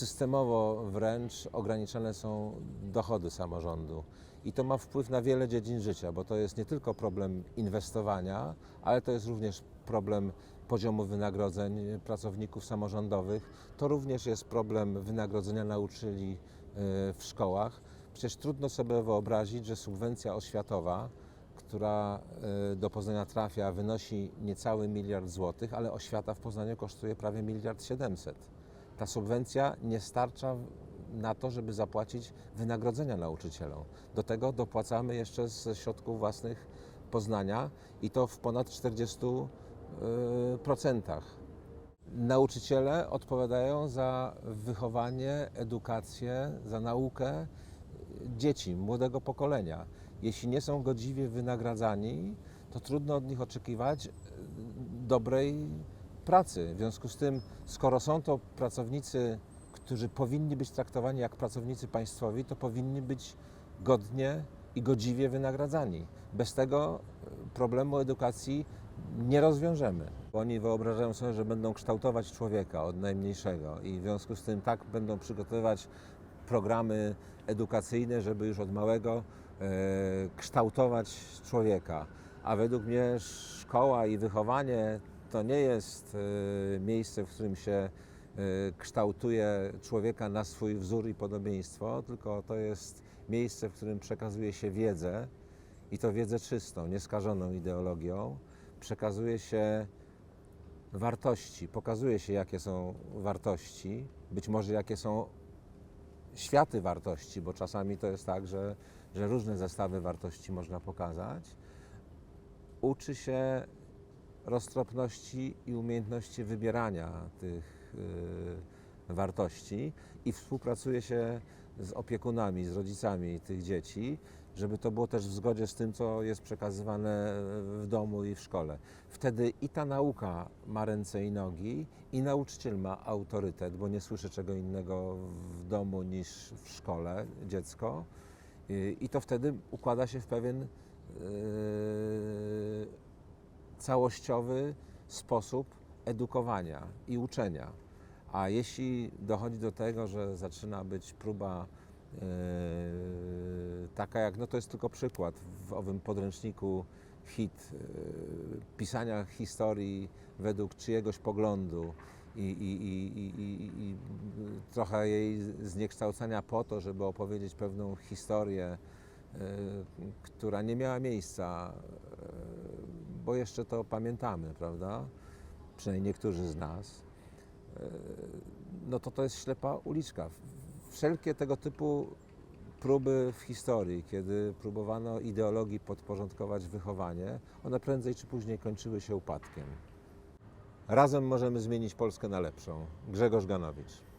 systemowo wręcz ograniczane są dochody samorządu. I to ma wpływ na wiele dziedzin życia, bo to jest nie tylko problem inwestowania, ale to jest również problem poziomu wynagrodzeń pracowników samorządowych. To również jest problem wynagrodzenia nauczycieli e, w szkołach. Przecież trudno sobie wyobrazić, że subwencja oświatowa, która e, do Poznania trafia, wynosi niecały miliard złotych, ale oświata w Poznaniu kosztuje prawie miliard siedemset. Ta subwencja nie starcza na to, żeby zapłacić wynagrodzenia nauczycielom. Do tego dopłacamy jeszcze ze środków własnych Poznania i to w ponad 40 y, procentach. Nauczyciele odpowiadają za wychowanie, edukację, za naukę dzieci, młodego pokolenia. Jeśli nie są godziwie wynagradzani, to trudno od nich oczekiwać y, dobrej pracy. W związku z tym, skoro są to pracownicy, którzy powinni być traktowani jak pracownicy państwowi, to powinni być godnie i godziwie wynagradzani. Bez tego y, problemu edukacji nie rozwiążemy. Oni wyobrażają sobie, że będą kształtować człowieka od najmniejszego i w związku z tym tak będą przygotowywać programy edukacyjne, żeby już od małego e, kształtować człowieka. A według mnie szkoła i wychowanie to nie jest e, miejsce, w którym się e, kształtuje człowieka na swój wzór i podobieństwo, tylko to jest miejsce, w którym przekazuje się wiedzę i to wiedzę czystą, nieskażoną ideologią. Przekazuje się wartości, pokazuje się, jakie są wartości, być może jakie są światy wartości, bo czasami to jest tak, że, że różne zestawy wartości można pokazać. Uczy się roztropności i umiejętności wybierania tych y, wartości i współpracuje się z opiekunami, z rodzicami tych dzieci, żeby to było też w zgodzie z tym, co jest przekazywane w domu i w szkole. Wtedy i ta nauka ma ręce i nogi, i nauczyciel ma autorytet, bo nie słyszy czego innego w domu niż w szkole dziecko. I i to wtedy układa się w pewien yy, całościowy sposób edukowania i uczenia. A jeśli dochodzi do tego, że zaczyna być próba e, taka jak, no to jest tylko przykład w owym podręczniku hit, e, pisania historii według czyjegoś poglądu i, i, i, i, i, trochę jej zniekształcania po to, żeby opowiedzieć pewną historię, e, która nie miała miejsca, bo jeszcze to pamiętamy, prawda? Przynajmniej niektórzy z nas no to to jest ślepa uliczka. Wszelkie tego typu próby w historii, kiedy próbowano ideologii podporządkować wychowanie, one prędzej czy później kończyły się upadkiem. Razem możemy zmienić Polskę na lepszą. Grzegorz Ganowicz.